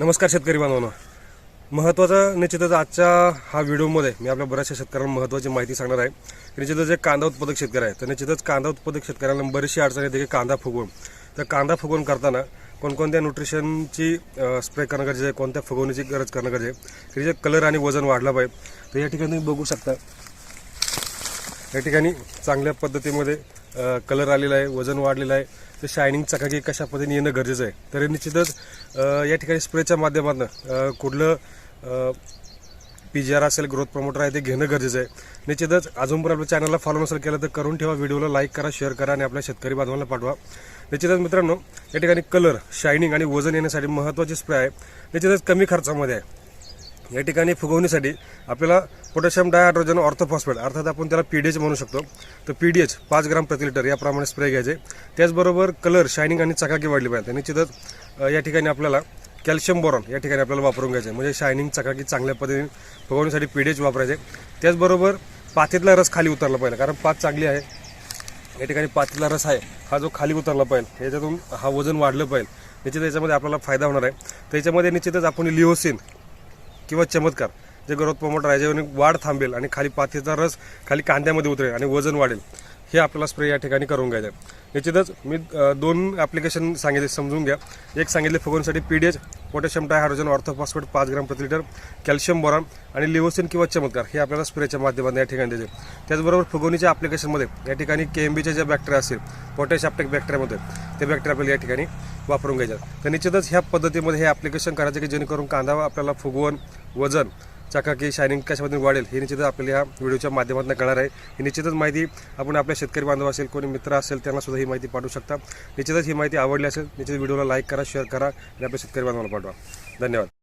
नमस्कार शेतकरी बांधवांनो. महत्त्वाचं निश्चितच आजच्या हा व्हिडिओमध्ये मी आपल्या बऱ्याचशा शेतकऱ्यांना महत्त्वाची माहिती सांगणार आहे. निश्चितच जे कांदा उत्पादक शेतकरी आहे तर निश्चितच कांदा उत्पादक शेतकऱ्यांना बरीचशी अडचण येते की कांदा फुगवून. तर कांदा फुगवून करताना कोणकोणत्या न्यूट्रिशनची स्प्रे करणं गरजेचं आहे कोणत्या फुगवणीची गरज करणं गरजेचं आहे की जे कलर आणि वजन वाढलं पाहिजे. तर या ठिकाणी तुम्ही बघू शकता. या ठिकाणी चांगल्या पद्धतीमध्ये कलर आलेला आहे वजन वाढलेलं आहे. तर शायनिंग चकाकी कशा पद्धतीने येणं गरजेचं आहे? तर निश्चितच या ठिकाणी स्प्रेच्या माध्यमातून कुठलं पी जी आर असेल ग्रोथ प्रमोटर आहे ते घेणं गरजेचं आहे. निश्चितच अजून पण आपल्या चॅनलला फॉलो नसेल केलं तर करून ठेवा व्हिडिओला लाईक करा शेअर करा आणि आपल्या शेतकरी बांधवांना पाठवा. निश्चितच मित्रांनो या ठिकाणी कलर शायनिंग आणि वजन येण्यासाठी महत्त्वाची स्प्रे आहे. निश्चितच कमी खर्चामध्ये आहे. या ठिकाणी फुगवणीसाठी आपल्याला पोटॅशियम डायहायड्रोजन ऑर्थोफॉस्फेट अर्थात आपण त्याला पीडीएच म्हणू शकतो. तर पीडीएच पाच ग्राम प्रति लिटर याप्रमाणे स्प्रे घ्यायचे. त्याचबरोबर कलर शायनिंग आणि चकाकी वाढली पाहिजे. निश्चितच या ठिकाणी आपल्याला कॅल्शियम बोरॉन या ठिकाणी आपल्याला वापरून घ्यायचे. म्हणजे शायनिंग चकाकी चांगल्या पद्धतीने फुगवण्यासाठी पीडीएच वापरायचे. त्याचबरोबर पातीतला रस खाली उतरला पाहिजे कारण पात चांगली आहे. या ठिकाणी पातीतला रस आहे हा जो खाली उतरला पाहिजे याच्यातून हा वजन वाढलं पाहिजे. निश्चित याच्यामध्ये आपल्याला फायदा होणार आहे. तर याच्यामध्ये निश्चितच आपण लिओसिन किंवा चमत्कार जे ग्रोथ प्रमोटर आहे वाढ थांबेल आणि खाली पातीचा रस खाली कांद्यामध्ये उतरेल आणि वजन वाढेल. हे आपल्याला स्प्रे या ठिकाणी करून घ्यायचं आहे. निश्चितच मी दोन ॲप्लिकेशन सांगितले समजून घ्या. एक सांगितले फुगवण्यासाठी एच पोटॅशियम डायहायड्रोजन ऑर्थोफॉस्फेट पाच ग्राम प्रति लिटर कॅल्शियम बोरॉन आणि लिव्होसिन किंवा चमत्कार हे आपल्याला स्प्रेच्या माध्यमातून या ठिकाणी द्यायचे त्याचबरोबर फुगवणीच्या ॲप्लिकेशनमध्ये या ठिकाणी के एम बीच्या ज्या बॅक्टेरिया असतील पोटॅश ॲप्टेक बॅक्टेरियामध्ये ते बॅक्टेरिया आपल्याला या ठिकाणी वापरून घ्यायच्या तर निश्चितच ह्या पद्धतीमध्ये हे ॲप्लिकेशन करायचं की जेणेकरून कांदा आपल्याला फुगवण वजन चकाकी शायनिंग कशा पद्धतीने वाढेल हे निश्चितच आपल्याला ह्या व्हिडिओच्या माध्यमातून कळणार आहे. ही निश्चितच माहिती आपण आपल्या शेतकरी बांधव असेल कोणी मित्र असेल त्यांना सुद्धा ही माहिती पाठवू शकता. निश्चितच ही माहिती आवडली असेल निश्चित व्हिडिओला लाईक करा शेअर करा आणि आपल्या शेतकरी बांधवाला पाठवा. धन्यवाद.